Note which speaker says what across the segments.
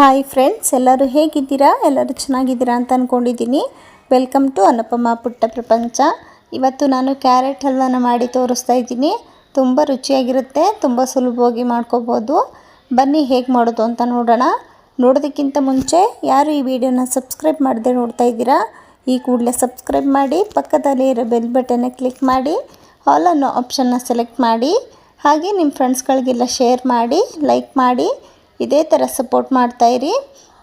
Speaker 1: Hi friends ಎಲ್ಲರೂ ಹೇಗಿದ್ದೀರಾ? ಎಲ್ಲರೂ ಚೆನ್ನಾಗಿದ್ದೀರಾ ಅಂತ ಅಂದ್ಕೊಂಡಿದ್ದೀನಿ ವೆಲ್ಕಮ್ ಟು ಅನುಪಮ ಪುಟ್ಟ ಪ್ರಪಂಚ ಇವತ್ತು ನಾನು ಕ್ಯಾರೆಟ್ ಹಲ್ವನ ಮಾಡಿ ತೋರಿಸ್ತಾ ಇದ್ದೀನಿ. ತುಂಬ ರುಚಿಯಾಗಿರುತ್ತೆ, ತುಂಬ ಸುಲಭವಾಗಿ ಮಾಡ್ಕೋಬೋದು. ಬನ್ನಿ ಹೇಗೆ ಮಾಡೋದು ಅಂತ ನೋಡೋಣ. ನೋಡೋದಕ್ಕಿಂತ ಮುಂಚೆ ಯಾರು ಈ ವಿಡಿಯೋನ ಸಬ್ಸ್ಕ್ರೈಬ್ ಮಾಡದೆ ನೋಡ್ತಾ ಇದ್ದೀರಾ, ಈ ಕೂಡಲೇ ಸಬ್ಸ್ಕ್ರೈಬ್ ಮಾಡಿ, ಪಕ್ಕದಲ್ಲಿ ಇರೋ ಬೆಲ್ ಬಟನ್ನ ಕ್ಲಿಕ್ ಮಾಡಿ ಆಲ್ ಅನ್ನೋ ಆಪ್ಷನ್ನ ಸೆಲೆಕ್ಟ್ ಮಾಡಿ, ಹಾಗೆ ನಿಮ್ಮ ಫ್ರೆಂಡ್ಸ್ಗಳಿಗೆಲ್ಲ ಶೇರ್ ಮಾಡಿ ಲೈಕ್ ಮಾಡಿ ಇದೇ ಥರ ಸಪೋರ್ಟ್ ಮಾಡ್ತಾಯಿರಿ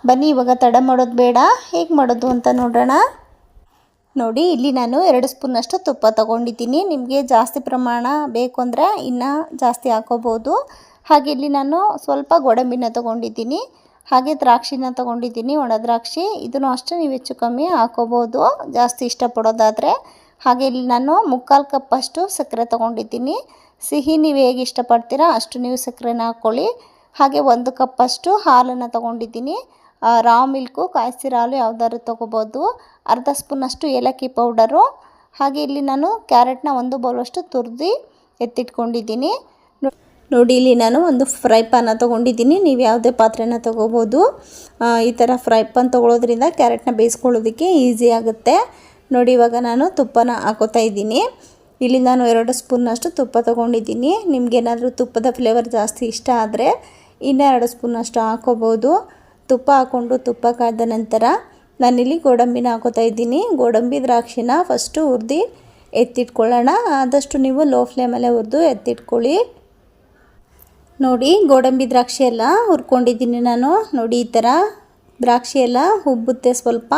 Speaker 1: ಬನ್ನಿ, ಇವಾಗ ತಡ ಮಾಡೋದು ಬೇಡ. ಹೇಗೆ ಮಾಡೋದು ಅಂತ ನೋಡೋಣ. ನೋಡಿ, ಇಲ್ಲಿ ನಾನು ಎರಡು ಸ್ಪೂನಷ್ಟು ತುಪ್ಪ ತೊಗೊಂಡಿದ್ದೀನಿ. ನಿಮಗೆ ಜಾಸ್ತಿ ಪ್ರಮಾಣ ಬೇಕು ಅಂದರೆ ಇನ್ನೂ ಜಾಸ್ತಿ ಹಾಕೋಬೋದು. ಹಾಗೆ ಇಲ್ಲಿ ನಾನು ಸ್ವಲ್ಪ ಗೋಡಂಬಿನ ತೊಗೊಂಡಿದ್ದೀನಿ. ಹಾಗೆ ದ್ರಾಕ್ಷಿನ ತೊಗೊಂಡಿದ್ದೀನಿ, ಒಣ ದ್ರಾಕ್ಷಿ. ಇದನ್ನು ಅಷ್ಟೇ ನೀವು ಹೆಚ್ಚು ಕಮ್ಮಿ ಹಾಕೋಬೋದು. ಜಾಸ್ತಿ ಇಷ್ಟಪಡೋದಾದರೆ. ಹಾಗೆ ಇಲ್ಲಿ ನಾನು ಮುಕ್ಕಾಲು ಕಪ್ಪಷ್ಟು ಸಕ್ಕರೆ ತೊಗೊಂಡಿದ್ದೀನಿ. ಸಿಹಿ ನೀವು ಹೇಗೆ ಇಷ್ಟಪಡ್ತೀರಾ ಅಷ್ಟು ನೀವು ಸಕ್ಕರೆನ ಹಾಕ್ಕೊಳ್ಳಿ. ಹಾಗೆ ಒಂದು ಕಪ್ಪಷ್ಟು ಹಾಲನ್ನು ತೊಗೊಂಡಿದ್ದೀನಿ. ರಾ ಮಿಲ್ಕು ಕಾಯಿಸಿರ ಹಾಲು ಯಾವ್ದಾದ್ರು ತೊಗೋಬೋದು. ಅರ್ಧ ಸ್ಪೂನಷ್ಟು ಏಲಕ್ಕಿ ಪೌಡರು. ಹಾಗೆ ಇಲ್ಲಿ ನಾನು ಕ್ಯಾರೆಟ್ನ ಒಂದು ಬೌಲಷ್ಟು ತುರಿದು ಎತ್ತಿಟ್ಕೊಂಡಿದ್ದೀನಿ. ನೋಡಿ, ಇಲ್ಲಿ ನಾನು ಒಂದು ಫ್ರೈ ಪಾನ ತೊಗೊಂಡಿದ್ದೀನಿ. ನೀವು ಯಾವುದೇ ಪಾತ್ರೆನ ತೊಗೋಬೋದು. ಈ ಥರ ಫ್ರೈ ಪಾನ್ ತೊಗೊಳೋದ್ರಿಂದ ಕ್ಯಾರೆಟ್ನ ಬೇಯಿಸ್ಕೊಳ್ಳೋದಕ್ಕೆ ಈಸಿ ಆಗುತ್ತೆ. ನೋಡಿ, ಇವಾಗ ನಾನು ತುಪ್ಪನ ಹಾಕೋತಾ ಇದ್ದೀನಿ. ಇಲ್ಲಿ ನಾನು ಎರಡು ಸ್ಪೂನಷ್ಟು ತುಪ್ಪ ತೊಗೊಂಡಿದ್ದೀನಿ. ನಿಮಗೇನಾದರೂ ತುಪ್ಪದ ಫ್ಲೇವರ್ ಜಾಸ್ತಿ ಇಷ್ಟ ಆದರೆ ಇನ್ನೂ ಎರಡು ಸ್ಪೂನಷ್ಟು ಹಾಕೋಬೋದು. ತುಪ್ಪ ಹಾಕ್ಕೊಂಡು ತುಪ್ಪ ಕಾದ ನಂತರ ನಾನಿಲ್ಲಿ ಗೋಡಂಬಿನ ಹಾಕೋತಾ ಇದ್ದೀನಿ. ಗೋಡಂಬಿ ದ್ರಾಕ್ಷಿನ ಫಸ್ಟು ಹುರಿದು ಎತ್ತಿಟ್ಕೊಳ್ಳೋಣ. ಆದಷ್ಟು ನೀವು ಲೋ ಫ್ಲೇಮಲ್ಲೇ ಹುರಿದು ಎತ್ತಿಟ್ಕೊಳ್ಳಿ. ನೋಡಿ, ಗೋಡಂಬಿ ದ್ರಾಕ್ಷಿ ಎಲ್ಲ ಹುರ್ಕೊಂಡಿದ್ದೀನಿ ನಾನು. ನೋಡಿ, ಈ ಥರ ದ್ರಾಕ್ಷಿ ಎಲ್ಲ ಉಬ್ಬುತ್ತೆ ಸ್ವಲ್ಪ.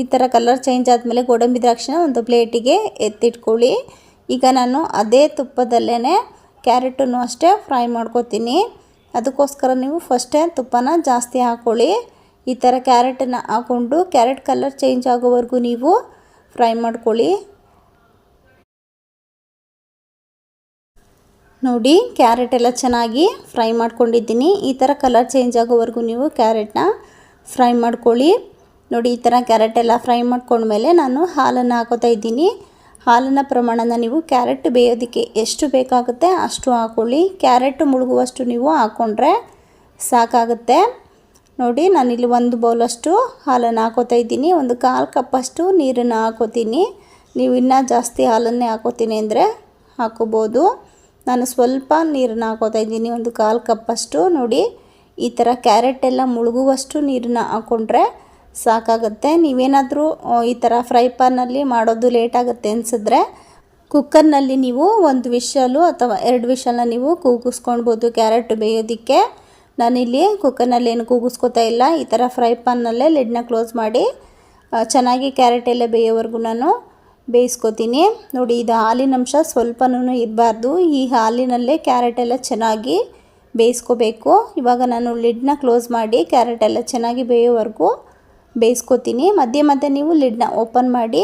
Speaker 1: ಈ ಥರ ಕಲರ್ ಚೇಂಜ್ ಆದಮೇಲೆ ಗೋಡಂಬಿ ದ್ರಾಕ್ಷಿನ ಒಂದು ಪ್ಲೇಟಿಗೆ ಎತ್ತಿಟ್ಕೊಳ್ಳಿ. ಈಗ ನಾನು ಅದೇ ತುಪ್ಪದಲ್ಲೇ ಕ್ಯಾರೆಟನ್ನು ಅಷ್ಟೇ ಫ್ರೈ ಮಾಡ್ಕೊತೀನಿ. ಅದಕ್ಕೋಸ್ಕರ ನೀವು ಫಸ್ಟೇ ತುಪ್ಪನ ಜಾಸ್ತಿ ಹಾಕ್ಕೊಳ್ಳಿ ಈ ಥರ ಕ್ಯಾರೆಟನ್ನು ಹಾಕ್ಕೊಂಡು ಕ್ಯಾರೆಟ್ ಕಲರ್ ಚೇಂಜ್ ಆಗೋವರೆಗೂ ನೀವು ಫ್ರೈ ಮಾಡ್ಕೊಳ್ಳಿ. ನೋಡಿ, ಕ್ಯಾರೆಟ್ ಎಲ್ಲ ಚೆನ್ನಾಗಿ ಫ್ರೈ ಮಾಡ್ಕೊಂಡಿದ್ದೀನಿ. ಈ ಥರ ಕಲರ್ ಚೇಂಜ್ ಆಗೋವರೆಗೂ ನೀವು ಕ್ಯಾರೆಟ್ನ ಫ್ರೈ ಮಾಡ್ಕೊಳ್ಳಿ. ನೋಡಿ, ಈ ಥರ ಕ್ಯಾರೆಟ್ ಎಲ್ಲ ಫ್ರೈ ಮಾಡ್ಕೊಂಡ್ಮೇಲೆ ನಾನು ಹಾಲನ್ನು ಹಾಕೋತಾ ಇದ್ದೀನಿ. ಹಾಲಿನ ಪ್ರಮಾಣನ ನೀವು ಕ್ಯಾರೆಟ್ ಬೇಯೋದಕ್ಕೆ ಎಷ್ಟು ಬೇಕಾಗುತ್ತೆ ಅಷ್ಟು ಹಾಕ್ಕೊಳ್ಳಿ ಕ್ಯಾರೆಟ್ ಮುಳುಗುವಷ್ಟು ನೀವು ಹಾಕ್ಕೊಂಡ್ರೆ ಸಾಕಾಗುತ್ತೆ. ನೋಡಿ, ನಾನಿಲ್ಲಿ ಒಂದು ಬೌಲಷ್ಟು ಹಾಲನ್ನು ಹಾಕೋತಾ ಇದ್ದೀನಿ. ಒಂದು ಕಾಲು ಕಪ್ಪಷ್ಟು ನೀರನ್ನು ಹಾಕೋತೀನಿ. ನೀವು ಇನ್ನೂ ಜಾಸ್ತಿ ಹಾಲನ್ನೇ ಹಾಕೋತೀನಿ ಅಂದರೆ ಹಾಕೋಬೋದು. ನಾನು ಸ್ವಲ್ಪ ನೀರನ್ನು ಹಾಕೋತಾ ಇದ್ದೀನಿ. ಒಂದು ಕಾಲು ಕಪ್ಪಷ್ಟು. ನೋಡಿ, ಈ ಥರ ಕ್ಯಾರೆಟ್ ಎಲ್ಲ ಮುಳುಗುವಷ್ಟು ನೀರನ್ನ ಹಾಕ್ಕೊಂಡ್ರೆ ಸಾಕಾಗುತ್ತೆ. ನೀವೇನಾದರೂ ಈ ಥರ ಫ್ರೈ ಪ್ಯಾನಲ್ಲಿ ಮಾಡೋದು ಲೇಟ್ ಆಗುತ್ತೆ ಅನಿಸಿದ್ರೆ ಕುಕ್ಕರ್ನಲ್ಲಿ ನೀವು ಒಂದು ವಿಷಲು ಅಥವಾ ಎರಡು ವಿಷಲ್ನ ನೀವು ಕೂಗಿಸ್ಕೊಳ್ಬೋದು ಕ್ಯಾರೆಟ್ ಬೇಯೋದಕ್ಕೆ. ನಾನಿಲ್ಲಿ ಕುಕ್ಕರ್ನಲ್ಲಿ ಏನು ಕೂಗಿಸ್ಕೊತಾ ಇಲ್ಲ. ಈ ಥರ ಫ್ರೈ ಪ್ಯಾನ್ನಲ್ಲೇ ಲಿಡ್ನ ಕ್ಲೋಸ್ ಮಾಡಿ ಚೆನ್ನಾಗಿ ಕ್ಯಾರೆಟ್ ಎಲ್ಲ ಬೇಯೋವರೆಗೂ ನಾನು ಬೇಯಿಸ್ಕೊತೀನಿ. ನೋಡಿ, ಇದು ಹಾಲಿನ ಅಂಶ ಸ್ವಲ್ಪನೂ ಇರಬಾರ್ದು. ಈ ಹಾಲಿನಲ್ಲೇ ಕ್ಯಾರೆಟ್ ಎಲ್ಲ ಚೆನ್ನಾಗಿ ಬೇಯಿಸ್ಕೋಬೇಕು. ಇವಾಗ ನಾನು ಲಿಡ್ನ ಕ್ಲೋಸ್ ಮಾಡಿ ಕ್ಯಾರೆಟ್ ಎಲ್ಲ ಚೆನ್ನಾಗಿ ಬೇಯೋವರೆಗೂ ಬೇಯಿಸ್ಕೊತೀನಿ. ಮಧ್ಯೆ ಮಧ್ಯೆ ನೀವು ಲಿಡ್ನ ಓಪನ್ ಮಾಡಿ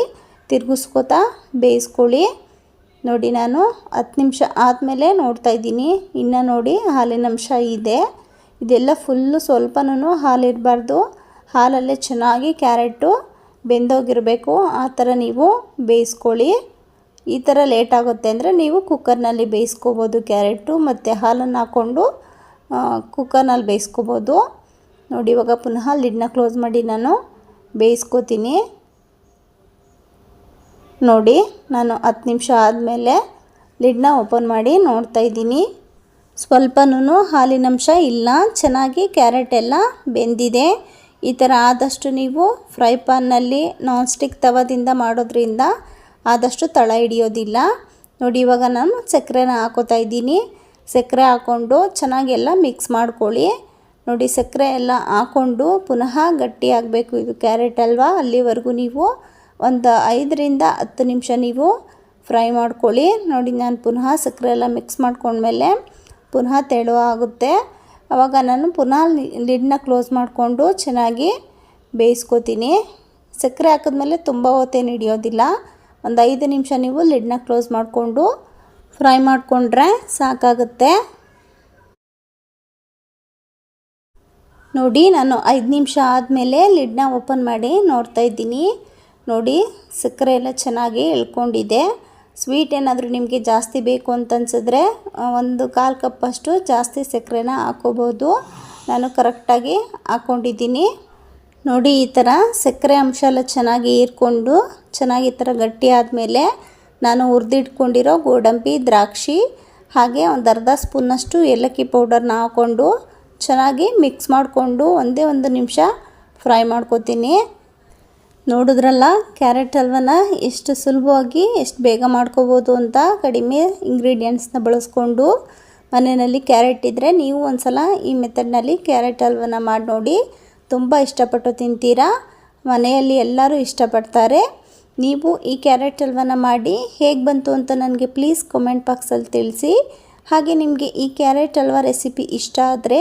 Speaker 1: ತಿರುಗಿಸ್ಕೋತಾ ಬೇಯಿಸ್ಕೊಳ್ಳಿ. ನೋಡಿ ನಾನು ಹತ್ತು ನಿಮಿಷ ಆದಮೇಲೆ ನೋಡ್ತಾ ಇದ್ದೀನಿ. ಇನ್ನು ನೋಡಿ ಹಾಲಿನ ಅಂಶ ಇದೆ. ಇದೆಲ್ಲ ಫುಲ್ಲು ಸ್ವಲ್ಪನೂ ಹಾಲಿರಬಾರ್ದು ಹಾಲಲ್ಲೇ ಚೆನ್ನಾಗಿ ಕ್ಯಾರೆಟು ಬೆಂದೋಗಿರಬೇಕು. ಆ ಥರ ನೀವು ಬೇಯಿಸ್ಕೊಳ್ಳಿ. ಈ ಥರ ಲೇಟ್ ಆಗುತ್ತೆ ಅಂದರೆ ನೀವು ಕುಕ್ಕರ್ನಲ್ಲಿ ಬೇಯಿಸ್ಕೋಬೋದು ಕ್ಯಾರೆಟು ಮತ್ತು ಹಾಲನ್ನು ಹಾಕ್ಕೊಂಡು ಕುಕ್ಕರ್ನಲ್ಲಿ ಬೇಯಿಸ್ಕೋಬೋದು. ನೋಡಿ, ಇವಾಗ ಪುನಃ ಲಿಡ್ನ ಕ್ಲೋಸ್ ಮಾಡಿ ನಾನು ಬೇಯಿಸ್ಕೋತೀನಿ. ನೋಡಿ, ನಾನು ಹತ್ತು ನಿಮಿಷ ಆದಮೇಲೆ ಲಿಡ್ನ ಓಪನ್ ಮಾಡಿ ನೋಡ್ತಾ ಇದ್ದೀನಿ. ಸ್ವಲ್ಪನೂ ಹಾಲಿನಂಶ ಇಲ್ಲ, ಚೆನ್ನಾಗಿ ಕ್ಯಾರೆಟ್ ಎಲ್ಲ ಬೆಂದಿದೆ. ಈ ಥರ ಆದಷ್ಟು ನೀವು ಫ್ರೈ ಪಾನ್ನಲ್ಲಿ ನಾನ್ ಸ್ಟಿಕ್ ತವದಿಂದ ಮಾಡೋದ್ರಿಂದ ಆದಷ್ಟು ತಳ ಹಿಡಿಯೋದಿಲ್ಲ. ನೋಡಿ, ಇವಾಗ ನಾನು ಸಕ್ಕರೆನ ಹಾಕೋತಾ ಇದ್ದೀನಿ. ಸಕ್ಕರೆ ಹಾಕ್ಕೊಂಡು ಚೆನ್ನಾಗೆಲ್ಲ ಮಿಕ್ಸ್ ಮಾಡ್ಕೊಳ್ಳಿ. ನೋಡಿ, ಸಕ್ಕರೆ ಎಲ್ಲ ಹಾಕ್ಕೊಂಡು ಪುನಃ ಗಟ್ಟಿ ಆಗಬೇಕು ಇದು ಕ್ಯಾರೆಟ್ ಅಲ್ವಾ? ಅಲ್ಲಿವರೆಗೂ ನೀವು ಒಂದು ಐದರಿಂದ ಹತ್ತು ನಿಮಿಷ ನೀವು ಫ್ರೈ ಮಾಡ್ಕೊಳ್ಳಿ. ನೋಡಿ, ನಾನು ಪುನಃ ಸಕ್ಕರೆ ಎಲ್ಲ ಮಿಕ್ಸ್ ಮಾಡ್ಕೊಂಡ್ಮೇಲೆ ಪುನಃ ತೆಳು ಆಗುತ್ತೆ. ಆವಾಗ ನಾನು ಪುನಃ ಲಿಡ್ನ ಕ್ಲೋಸ್ ಮಾಡಿಕೊಂಡು ಚೆನ್ನಾಗಿ ಬೇಯಿಸ್ಕೊತೀನಿ. ಸಕ್ಕರೆ ಹಾಕಿದ್ಮೇಲೆ ತುಂಬ ಹೊತ್ತೇನು ಹಿಡಿಯೋದಿಲ್ಲ. ಒಂದು ಐದು ನಿಮಿಷ ನೀವು ಲಿಡ್ನ ಕ್ಲೋಸ್ ಮಾಡಿಕೊಂಡು ಫ್ರೈ ಮಾಡಿಕೊಂಡ್ರೆ ಸಾಕಾಗುತ್ತೆ. ನೋಡಿ, ನಾನು ಐದು ನಿಮಿಷ ಆದಮೇಲೆ ಲಿಡ್ನ ಓಪನ್ ಮಾಡಿ ನೋಡ್ತಾ ಇದ್ದೀನಿ. ನೋಡಿ, ಸಕ್ಕರೆ ಎಲ್ಲ ಚೆನ್ನಾಗಿ ಎಳ್ಕೊಂಡಿದೆ. ಸ್ವೀಟ್ ಏನಾದರೂ ನಿಮಗೆ ಜಾಸ್ತಿ ಬೇಕು ಅಂತ ಅನ್ಸಿದ್ರೆ ಒಂದು ಕಾಲು ಕಪ್ಪಷ್ಟು ಜಾಸ್ತಿ ಸಕ್ಕರೆನ ಹಾಕೋಬೋದು. ನಾನು ಕರೆಕ್ಟಾಗಿ ಹಾಕ್ಕೊಂಡಿದ್ದೀನಿ ನೋಡಿ, ಈ ಥರ ಸಕ್ಕರೆ ಅಂಶ ಎಲ್ಲ ಚೆನ್ನಾಗಿ ಹೀರ್ಕೊಂಡು, ಚೆನ್ನಾಗಿ ಈ ಥರ ಗಟ್ಟಿ ಆದಮೇಲೆ ನಾನು ಹುರಿದಿಟ್ಕೊಂಡಿರೋ ಗೋಡಂಬಿ, ದ್ರಾಕ್ಷಿ, ಹಾಗೆ ಒಂದು ಅರ್ಧ ಸ್ಪೂನಷ್ಟು ಏಲಕ್ಕಿ ಪೌಡರ್ನ ಹಾಕ್ಕೊಂಡು ಚೆನ್ನಾಗಿ ಮಿಕ್ಸ್ ಮಾಡಿಕೊಂಡು ಒಂದೇ ಒಂದು ನಿಮಿಷ ಫ್ರೈ ಮಾಡ್ಕೊತೀನಿ. ನೋಡಿದ್ರಲ್ಲ ಕ್ಯಾರೆಟ್ ಹಲ್ವನ ಎಷ್ಟು ಸುಲಭವಾಗಿ ಎಷ್ಟು ಬೇಗ ಮಾಡ್ಕೋಬೋದು ಅಂತ ಕಡಿಮೆ ಇಂಗ್ರೀಡಿಯೆಂಟ್ಸ್ನ ಬಳಸ್ಕೊಂಡು ಮನೆಯಲ್ಲಿ ಕ್ಯಾರೆಟ್ ಇದ್ದರೆ ನೀವು ಒಂದು ಸಲ ಈ ಮೆಥಡ್ನಲ್ಲಿ ಕ್ಯಾರೆಟ್ ಹಲ್ವನ ಮಾಡಿ ನೋಡಿ. ತುಂಬ ಇಷ್ಟಪಟ್ಟು ತಿಂತೀರಾ? ಮನೆಯಲ್ಲಿ ಎಲ್ಲರೂ ಇಷ್ಟಪಡ್ತಾರೆ. ನೀವು ಈ ಕ್ಯಾರೆಟ್ ಹಲ್ವನ ಮಾಡಿ ಹೇಗೆ ಬಂತು ಅಂತ ನನಗೆ ಪ್ಲೀಸ್ ಕಮೆಂಟ್ ಬಾಕ್ಸಲ್ಲಿ ತಿಳಿಸಿ. ಹಾಗೆ ನಿಮಗೆ ಈ ಕ್ಯಾರೆಟ್ ಹಲ್ವ ರೆಸಿಪಿ ಇಷ್ಟ ಆದರೆ